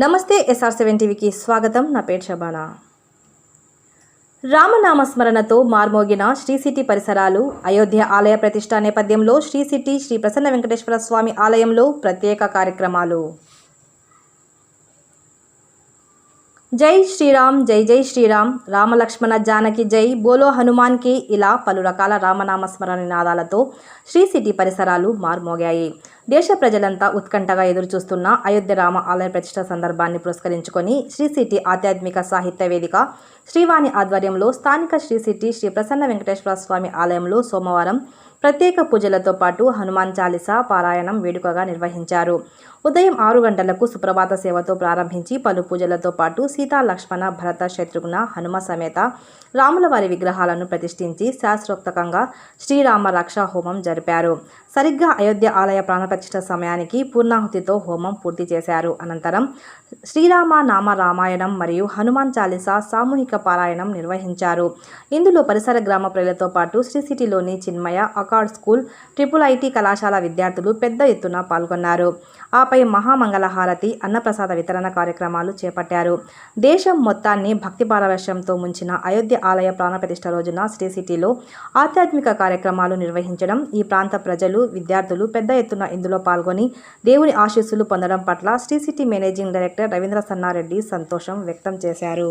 నమస్తే SR seven టీవీకి స్వాగతం. నా పేరు శబానా. రామనామ స్మరణతో మార్మోగిన శ్రీ సిటీ పరిసరాలు అయోధ్య ఆలయ ప్రతిష్ట నేపథ్యంలో శ్రీ సిటీ శ్రీ ప్రసన్న వెంకటేశ్వర స్వామి ఆలయంలో ప్రత్యేక కార్యక్రమాలు. జై శ్రీరామ్ జై జై శ్రీరామ్ రామలక్ష్మణ జానకి జై బోలో హనుమాన్కి ఇలా పలు రకాల రామనామ స్మరణ నినాదాలతో శ్రీ సిటీ పరిసరాలు మార్మోగాయి. దేశ ప్రజలంతా ఉత్కంఠగా ఎదురుచూస్తున్న అయోధ్య రామ ఆలయ ప్రతిష్ట సందర్భాన్ని పురస్కరించుకొని శ్రీ సిటీ ఆధ్యాత్మిక సాహిత్య వేదిక శ్రీవాణి ఆధ్వర్యంలో స్థానిక శ్రీ సిటీ శ్రీ ప్రసన్న వెంకటేశ్వర స్వామి ఆలయంలో సోమవారం ప్రత్యేక పూజలతో పాటు హనుమాన్ చాలీసా పారాయణం వేడుకగా నిర్వహించారు. ఉదయం ఆరు గంటలకు సుప్రభాత సేవతో ప్రారంభించి పలు పూజలతో పాటు సీతా లక్ష్మణ భరత శత్రుఘ్న హనుమ సమేత రాముల వారి విగ్రహాలను ప్రతిష్ఠించి శాస్త్రోక్తకంగా శ్రీరామ రక్షా హోమం జరిపారు. సరిగ్గా అయోధ్య ఆలయ ప్రాణప్రతిష్ఠ సమయానికి పూర్ణాహుతితో హోమం పూర్తి చేశారు. అనంతరం శ్రీరామ నామ రామాయణం మరియు హనుమాన్ చాలీసా సామూహిక పారాయణం నిర్వహించారు. ఇందులో పరిసర గ్రామ ప్రజలతో పాటు శ్రీ సిటీలోని Chinmaya Accord School triple IT కళాశాల విద్యార్థులు పెద్ద ఎత్తున పాల్గొన్నారు. ఆపై మహామంగళహారతి అన్నప్రసాద వితరణ కార్యక్రమాలు చేపట్టారు. దేశం మొత్తాన్ని భక్తి పారవశ్యంతో ముంచిన అయోధ్య ఆలయ ప్రాణప్రతిష్ఠ రోజున శ్రీ సిటీలో ఆధ్యాత్మిక కార్యక్రమాలు నిర్వహించడం ఈ ప్రాంత ప్రజలు విద్యార్థులు పెద్ద ఎత్తున ఇందులో పాల్గొని దేవుని ఆశీస్సులు పొందడం పట్ల Sri City managing director Ravindra Sannareddy సంతోషం వ్యక్తం చేశారు.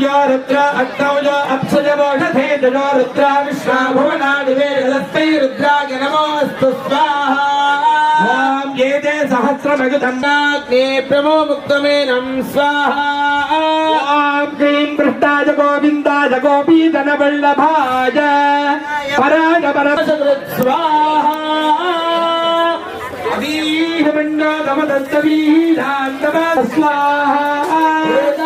या रुद्र अक्तौज अप्सजवोषधे दजो रुद्रा विश्वा भुवनादिवे रदस्मै रुद्राय स्वाहा ये प्रमो मुक्तमेनं स्वाहा ह्रीं पृष्टाय गोविन्दाय गोपीधनवल्लभाय पराय स्वाहा। स्वाहा।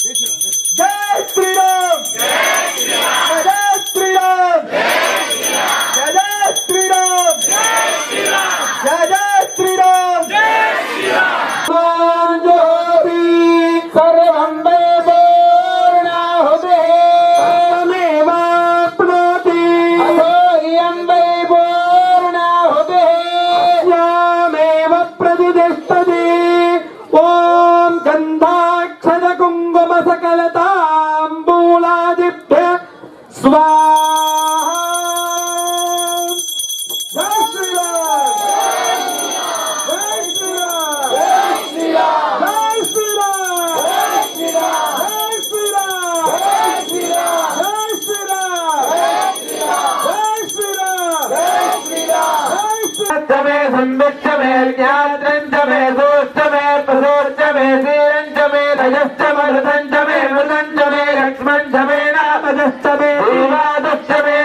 संविच्च मे ज्ञात्रञ्च मे सोश्च मे प्रसोश्च मे शीरञ्च मे रजश्च मरुदञ्च मे मृदञ्च मे लक्ष्मञ्च मे नापदश्च मे देवादश्च मे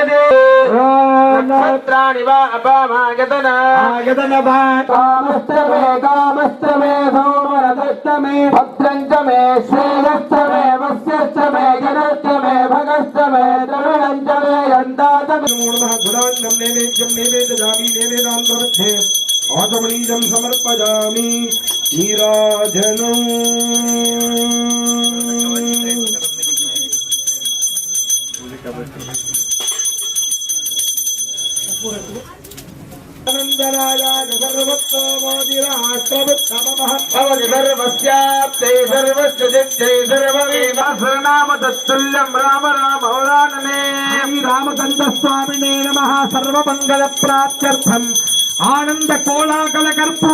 नक्षत्राणि वा अपामागतन आगतन वा कामश्च मे कामश्च मे सोमरथश्च मे भद्रञ्च मे श्रेयश्च मे वस्यश्च मे गणश्च मे भगश्च मे द्रविणञ्च मे गन्धात मे नमो नमः गुणान् नमने मे जम्ने ఆత్మనీజం సమర్పజామి నీరాజనం. సర్వస్యాప్తర్వస్తుల్యం రామ రామౌరాననే. రామచంద్రస్వామినే నమ. సర్వమంగళ ప్రాప్త్యర్థం ఆనంద కోలాకల కర్పూ.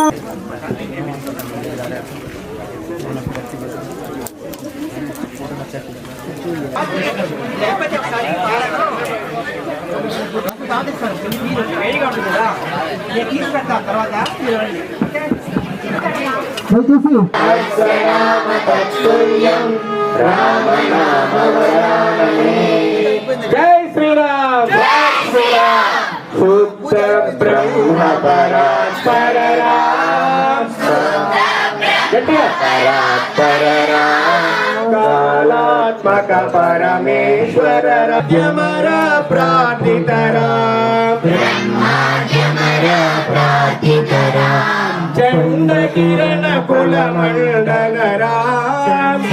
జై శ్రీరామ్. జై శ్రీరామ్. శుద్ధ బ్రహ్మ పరాత్పర రామ్ గట్టిగా కాలాత్మక పరమేశ్వర రమర ప్రార్థితరా చండ కిరణ కుల మండల రామ్.